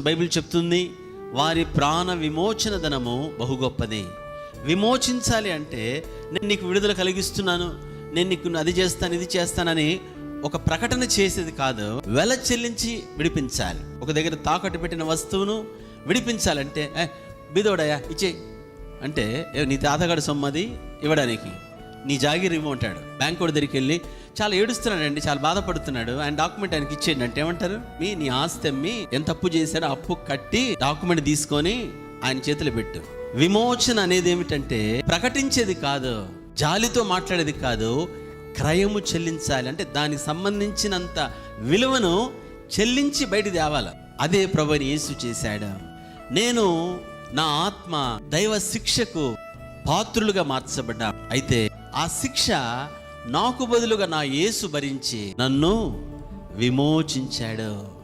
Bible చెప్తుంది వారి ప్రాణ విమోచన ధనము బహు గొప్పది. విమోచించాలి అంటే నేను నీకు విడుదల కలిగిస్తున్నాను నేను నీకు అది చేస్తాను ఇది చేస్తానని ఒక ప్రకటన చేసేది కాదు. వెల చెల్లించి విడిపించాలి. ఒక దగ్గర తాకట్టు పెట్టిన వస్తువును విడిపించాలంటే ఏ బిదోడయా ఇచ్చే అంటే నీ తాతగాడు సొమ్మది ఇవ్వడానికి. నీ జాగిరి ఇవ్వమంటాడు బ్యాంక్ వాడి దగ్గరికి వెళ్ళి చాలా ఏడుస్తున్నాడండి చాలా బాధపడుతున్నాడు. ఆయన డాక్యుమెంట్ ఆయనకి ఇచ్చేయండి. అంటే ఏమంటారు? మీ నీ ఆస్తి అమ్మి ఎంత అప్పు చేశాడో అప్పు కట్టి డాక్యుమెంట్ తీసుకొని ఆయన చేతులు పెట్టు. విమోచన అనేది ఏమిటంటే ప్రకటించేది కాదు జాలితో మాట్లాడేది కాదు క్రయము చెల్లించాలి. అంటే దానికి సంబంధించినంత విలువను చెల్లించి బయట తేవాలి. అదే ప్రభుని యేసు చేశాడు. నేను నా ఆత్మ దైవ శిక్షకు పాత్రులుగా మార్చబడ్డా. అయితే ఆ శిక్ష నాకు బదులుగా నా యేసు భరించి నన్ను విమోచించాడు.